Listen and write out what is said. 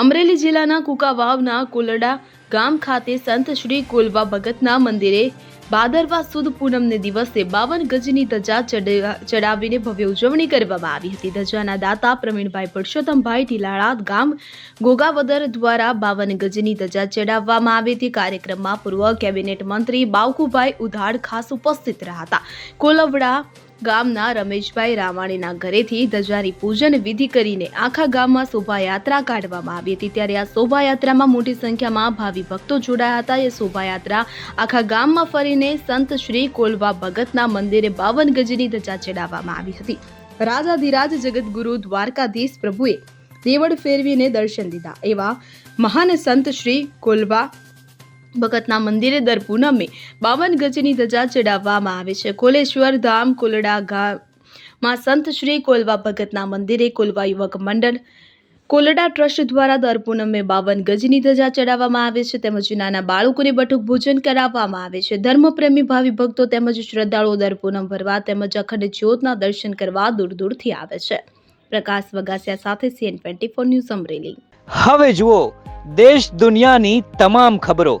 અમરેલી જિલ્લાના કુકાવાવના કોલડા ગામ ખાતે સંત શ્રી કોલવા ભગતના મંદિરે ભાદરવા સુદ પૂનમને દિવસે બાવન ગજની ધજા ચડે- ચડાવીને ભવ્ય ઉજવણી કરવામાં આવી હતી. ધજાના દાતા પ્રવીણભાઈ પરસોત્તમભાઈ ઢીલાળા ગામ ગોગાવદર દ્વારા બાવન ગજની ધજા ચડાવવામાં આવી હતી. કાર્યક્રમમાં પૂર્વ કેબિનેટ મંત્રી બાવકુભાઈ ઉધાડ ખાસ ઉપસ્થિત રહ્યા હતા. કોલવડા ગામના રમેશભાઈ રામાણીના ઘરેથી ધજાની પૂજન વિધિ કરીને આખા ગામમાં શોભાયાત્રા કાઢવામાં આવી હતી. ત્યારે આ શોભાયાત્રામાં મોટી સંખ્યામાં ભાવિ ભક્તો જોડાયા હતા. એ શોભાયાત્રા આખા ગામમાં ફરીને સંત શ્રી કોલવા ભગતના મંદિરે બાવન ગજની ધજા ચડાવવામાં આવી હતી. રાજાધિરાજ જગતગુરુ દ્વારકાધીશ પ્રભુએ દેવળ ફેરવીને દર્શન લીધા. એવા મહાન સંત શ્રી કોલવા ભગતના મંદિરે દર પૂનમે બાવન ગજની ધજા ચડાવવામાં આવે છે. કોલેશ્વર ધામ, કોલડા ગામમાં સંત શ્રી કોલવા ભગતના મંદિરે કોલવા યુવક મંડળ, કોલડા ટ્રસ્ટ દ્વારા દર પૂનમે બાવન ગજની ધજા ચડાવવામાં આવે છે તેમજ નાના બાળકોને બટુક ભોજન કરાવવામાં આવે છે. ધર્મપ્રેમી ભાવિ ભક્તો તેમજ શ્રદ્ધાળુઓ દર પૂનમ ભરવા તેમજ અખંડ જ્યોતના દર્શન કરવા દૂર દૂરથી આવે છે. પ્રકાશ વગાસિયા સાથે CN twenty four news Amreli. હવે જુઓ, દેશ દુનિયાની તમામ ખબરો.